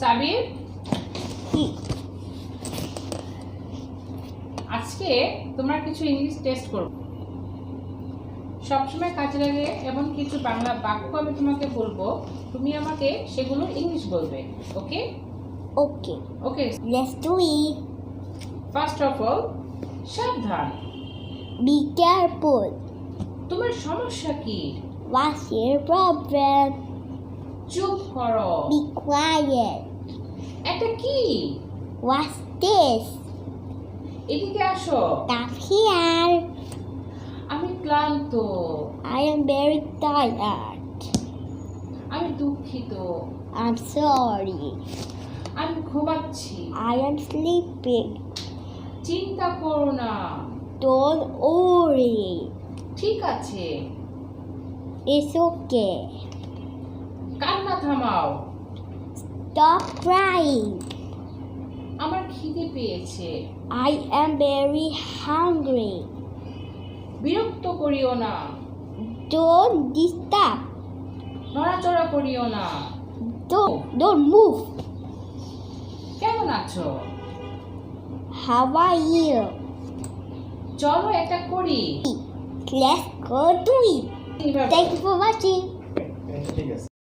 সাবির? আজকে তোমরা কিছু ইংলিশ টেস্ট করো। সবসময় কাজে লাগে এমন কিছু বাংলা বাক্য আমি তোমাকে বলব তুমি আমাকে সেগুলো ইংলিশ বলবে okay Okay, okay let's do it. First of all সাবধান। Be careful. তোমার সমস্যা কি? What's your problem? চুপ করো। বি কোয়াইট এটা কি? হোয়াটস দিস এদিকে আসো। তাফিয়ার আমি ক্লান্ত। আই এম ভেরি টায়ার্ড আমি দুঃখিত। আই এম সরি আমি ঘুমাচ্ছি। আই এম স্লিপিং চিন্তা করো না। ডোন ওরি ঠিক আছে। It's okay. থামাও Stop crying. আমার খিদে পেয়েছে I am very hungry. বিরক্ত করিও না Don't disturb. নড়াচড়া করিও না Don't, don't move. কেমন আছো How are you? চলো এটা করি Let's go do it. Thank you for watching. ঠিক আছে